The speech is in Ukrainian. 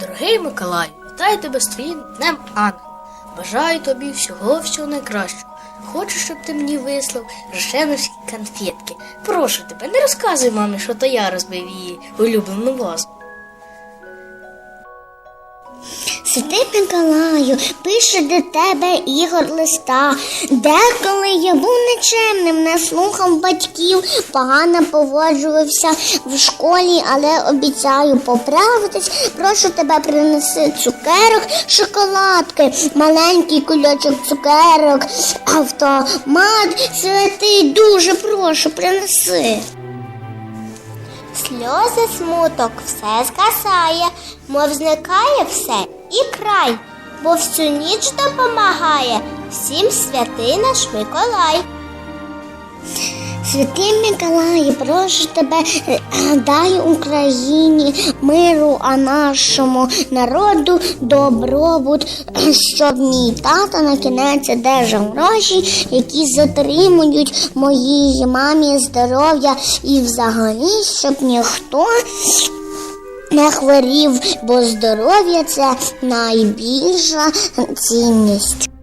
Дорогий Миколай, вітаю тебе з твоїм днем ангел. Бажаю тобі всього всього найкращого. Хочу, щоб ти мені вислав роженовські конфетки. Прошу тебе, не розказуй мамі, що то я розбив її улюблену вазу. Святий Миколаю, пише до тебе Ігор листа. Деколи я був нечемним, не слухав батьків, погано поводжувався в школі, але обіцяю поправитись. Прошу тебе принеси цукерок, шоколадки, маленький кульочок цукерок, автомат святий, дуже прошу, принеси. Сльози смуток все згасає, мов зникає все і край, бо всю ніч допомагає всім святий наш Миколай. Святий Миколай, прошу тебе, дай Україні миру, а нашому народу добробут, щоб мій тато на кінець одержав гроші, які затримують моїй мамі здоров'я і взагалі, щоб ніхто не хворів, бо здоров'я це найбільша цінність.